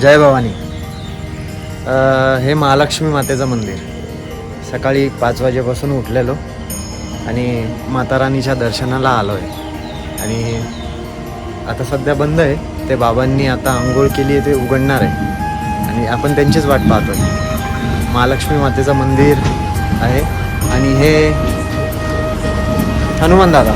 जय भवानी. हे महालक्ष्मी मातेचं मंदिर. सकाळी पाच वाजेपासून उठलेलो आणि माता राणीच्या दर्शनाला आलो आहे आणि आता सध्या बंद आहे. ते बाबांनी आता आंघोळ केली आहे ते उघडणार आहे. आणि आपण त्यांचीच वाट पाहतो आहे महालक्ष्मी मातेचं मंदिर आहे. आणि हे हनुमान दादा.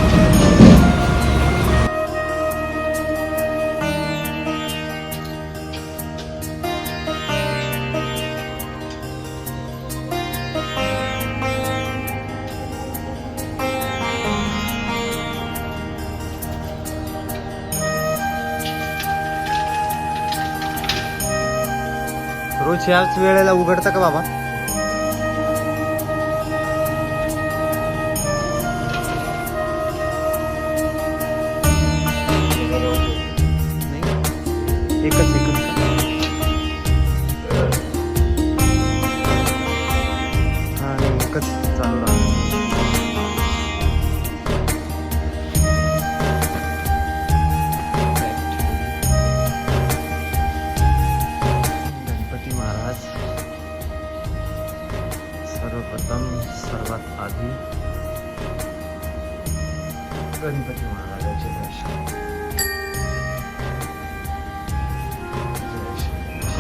रोज याच वेळेला उघडतं का बाबा? एकच एक सर्वात आधी गणपती महाराजाचे दर्शन. जय श्री-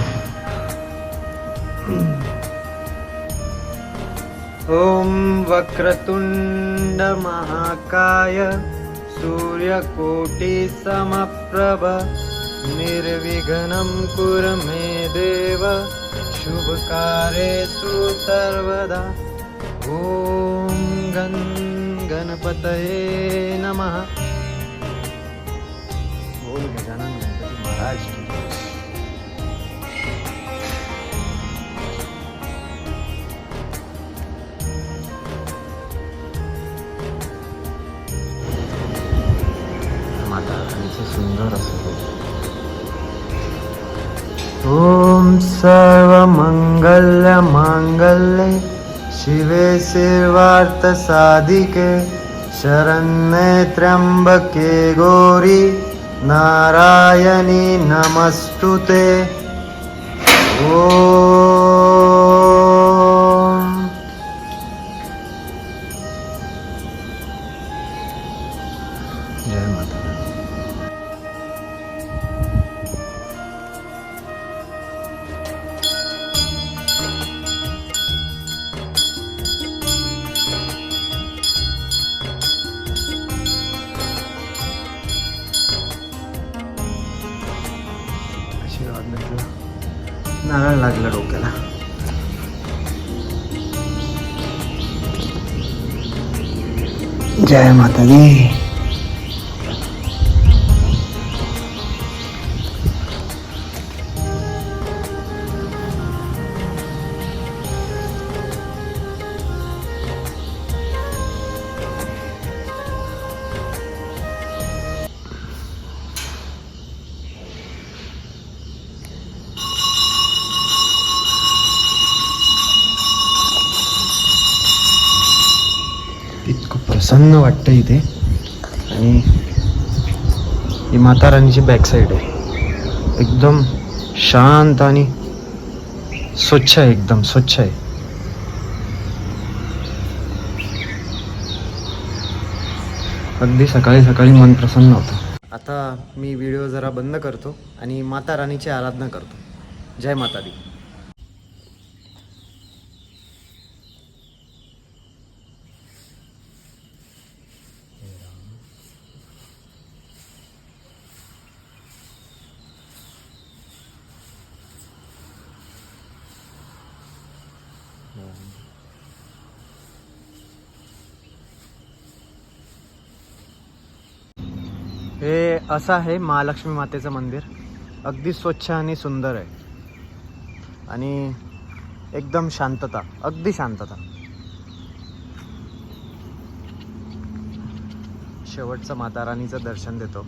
ओम वक्रतुंड महाकाय सूर्यकोटि निर्विघ्नं कुर मे देव। शुभकारेषु सर्वदा। ॐ गण गणपतये नमः। बोल गजानन गणपती महाराज की माता राणीचे सुंदर असं ॐ सर्वमङ्गलमाङ्गल्ये शिवे सर्वार्थसाधिके शरण्ये त्र्यम्बके गौरी नारायणी नमस्तु ते। ॐ नारळ लागला डोक्याला जय माता प्रसन्न वाटतं इथे. आणि ही माता राणीची बॅक साईड आहे. एकदम शांत आणि स्वच्छ आहे एकदम स्वच्छ आहे. अगदी सकाळी सकाळी मन प्रसन्न होतं. आता मी व्हिडिओ जरा बंद करतो आणि माता राणीची आराधना करतो. जय माता दी हे असं आहे महालक्ष्मी मातेचं मंदिर. अगदी स्वच्छ आणि सुंदर आहे. आणि एकदम शांतता अगदी शांतता. शेवटचं माता राणीचं दर्शन देतो.